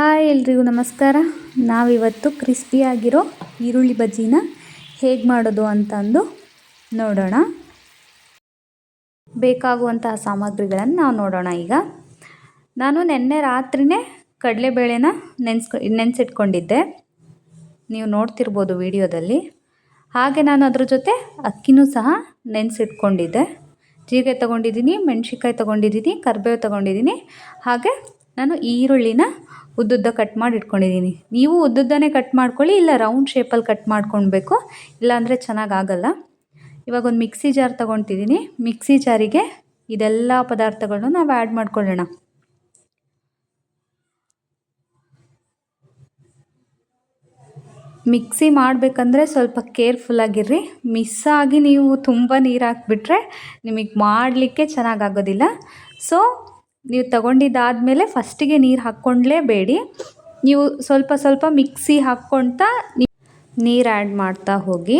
Hi ಎಲ್ರಿಗೂ ನಮಸ್ಕಾರ. ನಾವಿವತ್ತು ಕ್ರಿಸ್ಪಿಯಾಗಿರೋ ಈರುಳ್ಳಿ ಬಜ್ಜಿನ ಹೇಗೆ ಮಾಡೋದು ಅಂತಂದು ನೋಡೋಣ. ಬೇಕಾಗುವಂತಹ ಸಾಮಗ್ರಿಗಳನ್ನು ನಾವು ನೋಡೋಣ ಈಗ. ನಾನು ನಿನ್ನೆ ರಾತ್ರಿನೇ ಕಡಲೆಬೇಳೆನ ನೆನೆಸ್ಕೊ, ನೆನೆಸಿಟ್ಕೊಂಡಿದ್ದೆ. ನೀವು ನೋಡ್ತಿರ್ಬೋದು ವಿಡಿಯೋದಲ್ಲಿ. ಹಾಗೆ ನಾನು ಅದ್ರ ಜೊತೆ ಅಕ್ಕಿನೂ ಸಹ ನೆನೆಸಿಟ್ಕೊಂಡಿದ್ದೆ. ಜೀರಿಗೆ ತೊಗೊಂಡಿದ್ದೀನಿ ಮೆಣಸಿಕಾಯಿ ತೊಗೊಂಡಿದ್ದೀನಿ, ಕರಿಬೇವು ತೊಗೊಂಡಿದ್ದೀನಿ. ಹಾಗೆ ನಾನು ಈರುಳ್ಳಿನ ಉದ್ದುದ್ದ ಕಟ್ ಮಾಡಿ ಇಟ್ಕೊಂಡಿದ್ದೀನಿ ನೀವು ಉದ್ದುದ್ದನೇ ಕಟ್ ಮಾಡ್ಕೊಳ್ಳಿ, ಇಲ್ಲ ರೌಂಡ್ ಶೇಪಲ್ಲಿ ಕಟ್ ಮಾಡ್ಕೊಳ್ಬೇಕು ಇಲ್ಲಾಂದರೆ ಚೆನ್ನಾಗಾಗಲ್ಲ ಇವಾಗ ಒಂದು ಮಿಕ್ಸಿ ಜಾರ್ ತೊಗೊತಿದ್ದೀನಿ ಮಿಕ್ಸಿ ಜಾರಿಗೆ ಇದೆಲ್ಲ ಪದಾರ್ಥಗಳನ್ನು ನಾವು ಆ್ಯಡ್ ಮಾಡ್ಕೊಳ್ಳೋಣ. ಮಿಕ್ಸಿ ಮಾಡಬೇಕಂದ್ರೆ ಸ್ವಲ್ಪ ಕೇರ್ಫುಲ್ಲಾಗಿರ್ರಿ ಮಿಸ್ ಆಗಿ ನೀವು ತುಂಬ ನೀರು ಹಾಕ್ಬಿಟ್ರೆ ನಿಮಗೆ ಮಾಡಲಿಕ್ಕೆ ಚೆನ್ನಾಗಾಗೋದಿಲ್ಲ ಸೊ ನೀವು ತಗೊಂಡಿದ್ದಾದಮೇಲೆ ಫಸ್ಟಿಗೆ ನೀರು ಹಾಕ್ಕೊಂಡ್ಲೇಬೇಡಿ. ನೀವು ಸ್ವಲ್ಪ ಸ್ವಲ್ಪ ಮಿಕ್ಸಿ ಹಾಕ್ಕೊಳ್ತಾ ನೀರು ಆ್ಯಡ್ ಮಾಡ್ತಾ ಹೋಗಿ.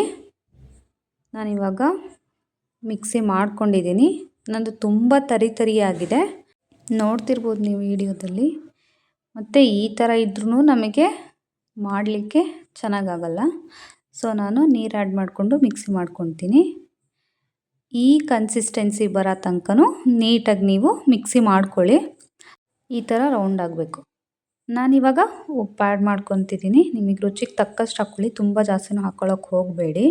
ನಾನಿವಾಗ ಮಿಕ್ಸಿ ಮಾಡ್ಕೊಂಡಿದ್ದೀನಿ. ನಂದು ತುಂಬ ತರಿ ತರಿಯಾಗಿದೆ. ನೋಡ್ತಿರ್ಬೋದು ನೀವು ವಿಡಿಯೋದಲ್ಲಿ. ಮತ್ತು ಈ ಥರ ಇದ್ರೂ ನಮಗೆ ಮಾಡಲಿಕ್ಕೆ ಚೆನ್ನಾಗಾಗಲ್ಲ. ಸೊ, ನಾನು ನೀರು ಆ್ಯಡ್ ಮಾಡಿಕೊಂಡು ಮಿಕ್ಸಿ ಮಾಡ್ಕೊತೀನಿ ಈ ಕನ್ಸಿಸ್ಟೆನ್ಸಿ ಬರೋ ತನಕನೂ ನೀಟಾಗಿ ನೀವು ಮಿಕ್ಸಿ ಮಾಡ್ಕೊಳ್ಳಿ. ಈ ಥರ ರೌಂಡ್ ಆಗಬೇಕು. ನಾನಿವಾಗ ಉಪ್ಪು ಆ್ಯಡ್ ಮಾಡ್ಕೊತಿದ್ದೀನಿ. ನಿಮಗೆ ರುಚಿಗೆ ತಕ್ಕಷ್ಟು ಹಾಕ್ಕೊಳ್ಳಿ ತುಂಬ ಜಾಸ್ತಿನೂ ಹಾಕ್ಕೊಳ್ಳೋಕೆ ಹೋಗಬೇಡಿ.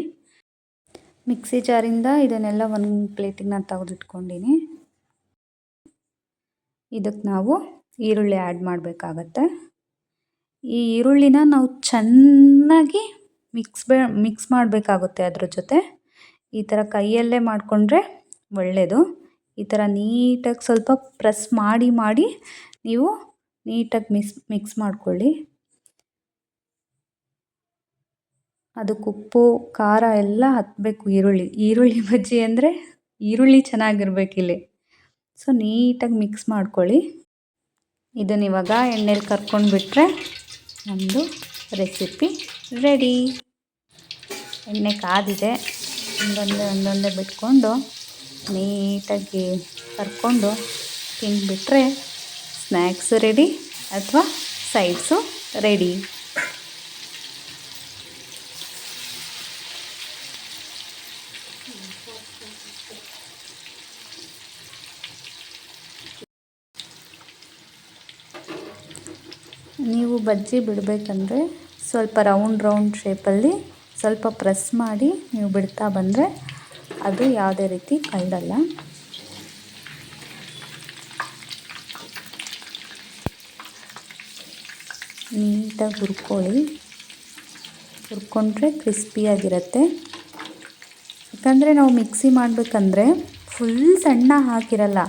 ಮಿಕ್ಸಿ ಜಾರಿಂದ ಇದನ್ನೆಲ್ಲ ಒಂದು ಪ್ಲೇಟಿಗೆ ನಾನು ತೆಗೆದಿಟ್ಕೊಂಡಿನಿ. ಇದಕ್ಕೆ ನಾವು ಈರುಳ್ಳಿ ಆ್ಯಡ್ ಮಾಡಬೇಕಾಗತ್ತೆ. ಈ ಈರುಳ್ಳಿನ ನಾವು ಚೆನ್ನಾಗಿ ಮಿಕ್ಸ್ ಬೇ ಮಿಕ್ಸ್ ಮಾಡಬೇಕಾಗುತ್ತೆ ಅದ್ರ ಜೊತೆ. ಈ ಥರ ಕೈಯಲ್ಲೇ ಮಾಡಿಕೊಂಡ್ರೆ ಒಳ್ಳೆಯದು ಈ ಥರ ನೀಟಾಗಿ ಸ್ವಲ್ಪ ಪ್ರೆಸ್ ಮಾಡಿ ಮಾಡಿ ನೀವು ನೀಟಾಗಿ ಮಿಕ್ಸ್ ಮಿಕ್ಸ್ ಮಾಡಿಕೊಳ್ಳಿ. ಅದಕ್ಕೆ ಉಪ್ಪು, ಖಾರ ಎಲ್ಲ ಹತ್ತಬೇಕು ಈರುಳ್ಳಿ. ಈರುಳ್ಳಿ ಬಜ್ಜಿ ಅಂದರೆ ಈರುಳ್ಳಿ ಚೆನ್ನಾಗಿರ್ಬೇಕಿಲ್ಲಿ ಸೊ ನೀಟಾಗಿ ಮಿಕ್ಸ್ ಮಾಡ್ಕೊಳ್ಳಿ. ಇದನ್ನ ಇವಾಗ ಎಣ್ಣೆಲಿ ಕರ್ಕೊಂಡು ಬಿಟ್ಟರೆ ನಮ್ಮದು ರೆಸಿಪಿ ರೆಡಿ. ಎಣ್ಣೆ ಕಾದಿದೆ. ಒಂದೊಂದೇ ಒಂದೊಂದೇ ಬಿಟ್ಕೊಂಡು ನೀಟಾಗಿ ಕರ್ಕೊಂಡು ತಿಂದುಬಿಟ್ರೆ ಸ್ನ್ಯಾಕ್ಸು ರೆಡಿ ಅಥವಾ ಸೈಡ್ಸು ರೆಡಿ. ನೀವು ಬಜ್ಜಿ ಬಿಡಬೇಕಂದ್ರೆ ಸ್ವಲ್ಪ ರೌಂಡ್ ರೌಂಡ್ ಶೇಪಲ್ಲಿ ಸ್ವಲ್ಪ ಪ್ರೆಸ್ ಮಾಡಿ ನೀವು ಬಿಡ್ತಾ ಬಂದರೆ ಅದು ಯಾವುದೇ ರೀತಿ ಕಳ್ಳಲ್ಲ ನೀಟಾಗಿ ಹುರ್ಕೊಳ್ಳಿ. ಹುರ್ಕೊಂಡ್ರೆ ಕ್ರಿಸ್ಪಿಯಾಗಿರುತ್ತೆ ಯಾಕಂದರೆ ನಾವು ಮಿಕ್ಸಿ ಮಾಡಬೇಕಂದ್ರೆ ಫುಲ್ ಸಣ್ಣ ಹಾಕಿರಲ್ಲ.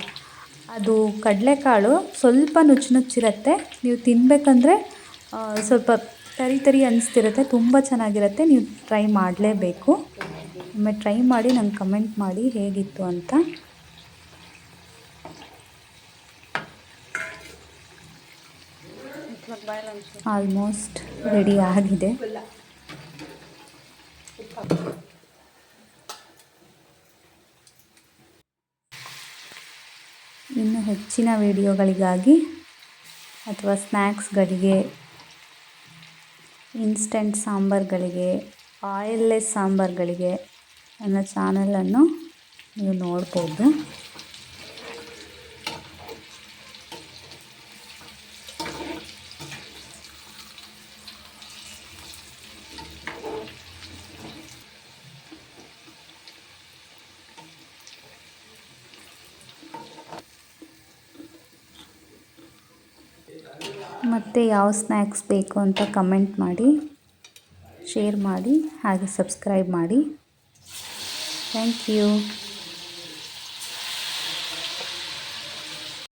ಅದು ಕಡಲೆಕಾಳು ಸ್ವಲ್ಪ ನುಚ್ಚು ನುಚ್ಚಿರುತ್ತೆ. ನೀವು ತಿನ್ನಬೇಕಂದ್ರೆ ಸ್ವಲ್ಪ ತರಿ ತರಿ ಅನಿಸ್ತಿರುತ್ತೆ, ತುಂಬ ಚೆನ್ನಾಗಿರುತ್ತೆ, ನೀವು ಟ್ರೈ ಮಾಡಲೇಬೇಕು. ಒಮ್ಮೆ ಟ್ರೈ ಮಾಡಿ ನಂಗೆ ಕಮೆಂಟ್ ಮಾಡಿ ಹೇಗಿತ್ತು ಅಂತ. ಆಲ್ಮೋಸ್ಟ್ ರೆಡಿ ಆಗಿದೆ. ಇನ್ನು ಹೆಚ್ಚಿನ ವಿಡಿಯೋಗಳಿಗಾಗಿ ಅಥವಾ ಸ್ನ್ಯಾಕ್ಸ್ಗಳಿಗೆ ಇನ್ಸ್ಟೆಂಟ್ ಸಾಂಬಾರುಗಳಿಗೆ ಆಯಿಲ್ಲೆಸ್ ಸಾಂಬಾರುಗಳಿಗೆ ನನ್ನ ಚಾನಲನ್ನು ನೀವು ನೋಡ್ಬೋದು. ಮತ್ತು ಯಾವ ಸ್ನ್ಯಾಕ್ಸ್ ಬೇಕು ಅಂತ ಕಮೆಂಟ್ ಮಾಡಿ ಶೇರ್ ಮಾಡಿ ಹಾಗೆ ಸಬ್ಸ್ಕ್ರೈಬ್ ಮಾಡಿ. Thank you.